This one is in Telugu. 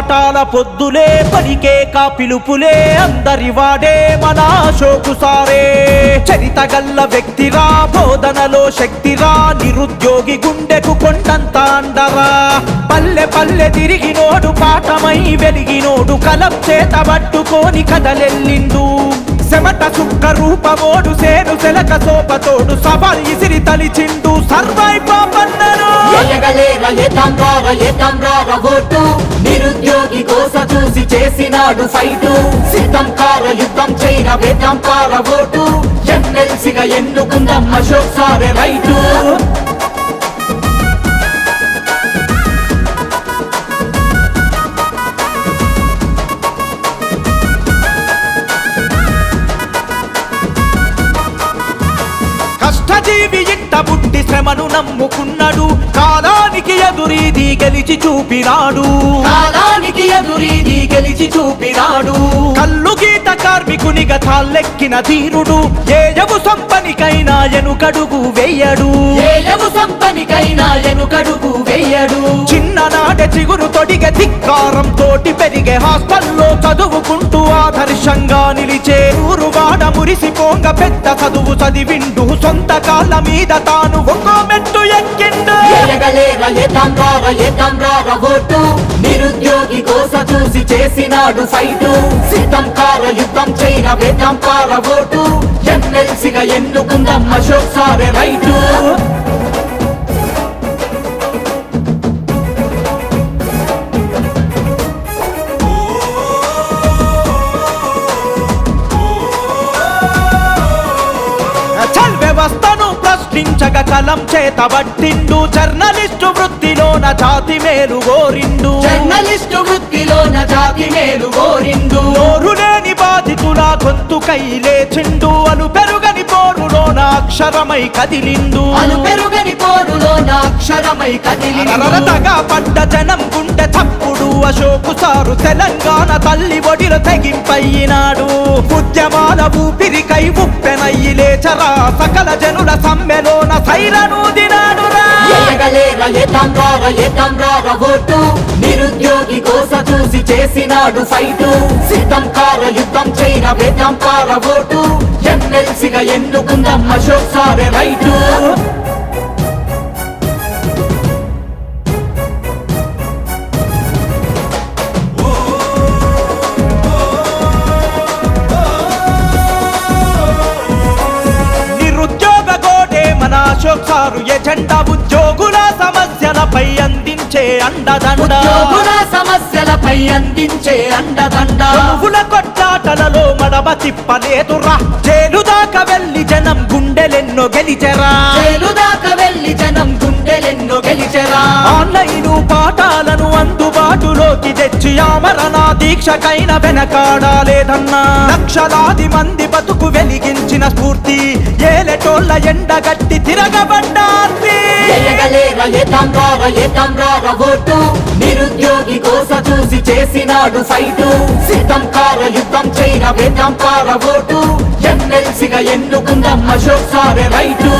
పాఠాల పొద్దులే పనికే కా పిలుపులే అందరి వాడే మన అశోకు సారే. చరిత గల్ల వ్యక్తిరా బోధనలో శక్తిరా నిరుద్యోగి గుండెకు కొండంత అండరా. పల్లె పల్లె తిరిగినోడు పాఠమై వెలిగినోడు కలం చేత పట్టుకొని కదలెల్లిండు శమట సుక్క రూపమోడు సేను సెలక సోపతోడు సవాల్ ఇసిరి తలిచిండు సర్వై పాపన్నను ఎయగలేర ఎతంగార ఎతంగార ఓటు ఉద్యోగి కోస చూసి చేసినాడు ఫైటు. సిద్ధం కార యుద్ధం చైన వేదం కార ఓటు. ఎన్నెల్సిగా ఎన్నుకుందాం అశోక్ సారే రైటు. కష్టజీవి పుట్టి శ్రమను నమ్ముకున్నాడు. కాలానికి ఎదురీది గెలిచి చూపినాడు. కాలానికి ఎదురీది గెలిచి చూపినాడు. కల్లు గీత కార్మికునిగా తాళ్ళెక్కిన ధీరుడు ఏయము సంపనికైనా ఎనుకడుగు వెయ్యడు ఏయము సంపనికైనా ఎనుకడుగు వెయ్యడు చిన్ననాట చిగురు తొడిగె ధిక్కారం తోటి పెరిగే హాస్టల్లో ఊరువాడ మురిసిపోంగ పెద్ద చదువు చదివిండు. సొంత కాళ్ళ మీద తాను ఒక్కో మెట్టు ఎక్కిండు. నిరుద్యోగి కోస చూసి చేసినాడు ఫైటు. సిద్ధం కార యుద్ధం చైన వేదం కార ఓటు. ఎన్నెల్సిగా ఎన్నుకుందాం అశోక్ సారే రైటు. ప్రశ్నించగ కలం చేత పట్టిండు. జర్నలిస్టు వృత్తిలోన జాతి మేలు గోరిండు జర్నలిస్టు వృత్తిలోన జాతి మేలు కోరిండు. నోరు లేని బాధితుల గొంతుకై లేచిండు. అలు పెరుగని పోరులోన అక్షరమై కదిలిండు. అను పెరుగని పోరులోన అక్షరమై కదిలిండు. అరరతగా పడ్డ జనం గుండె చప్పుడు. అశోకు సారు తెలంగాణ తల్లి ఒడిలో తెగింపయ్యినాడు. ఊపిరికై ఉప్పెనయ్యి లేచరా సకల జనుల సమ్మెలోన శైలను దినాడురా. నిరుద్యోగి కోస చూసి చేసినాడు ఫైటు. సిద్ధం కార యుద్ధం చైన వేదం కార ఓటు. ఎమ్మెల్సీగా ఎన్నుకుందాం అశోక్ సారే రైటు. అశోక్ సారు ఎజెండా ఉద్యోగుల సమస్యలపై అందించే అండదండ. సమస్యలపై అందించే అండదండ. పువ్వుల కొట్లాటలలో మడమ తిప్పలేదురా. జైలు దాకా వెళ్ళి జనం గుండెలెన్నో గెలిచెరా. జైలు దాకా వెళ్ళి జనం గుండెలెన్నో గెలిచెరా. ఆన్లైన్ పాఠాలను అందుబాటులోకి తెచ్చి ఆమరణ దీక్షకైన వెనకాడాలేదన్నా లక్షలాది మంది బతుకు వెలిగించిన స్ఫూర్తి. ఏలెటోళ్ళ ఎండగట్టి తిరగబడ్డార్తి. ఎయగలేర నిరుద్యోగి కోస చూసి చేసినాడు ఫైటు. సిద్ధం కార యుద్ధం చేయిన వేదం కార ఓటు. ఎమ్మెల్సీగా ఎన్నుకుందాం అశోక్ సారే రైటు.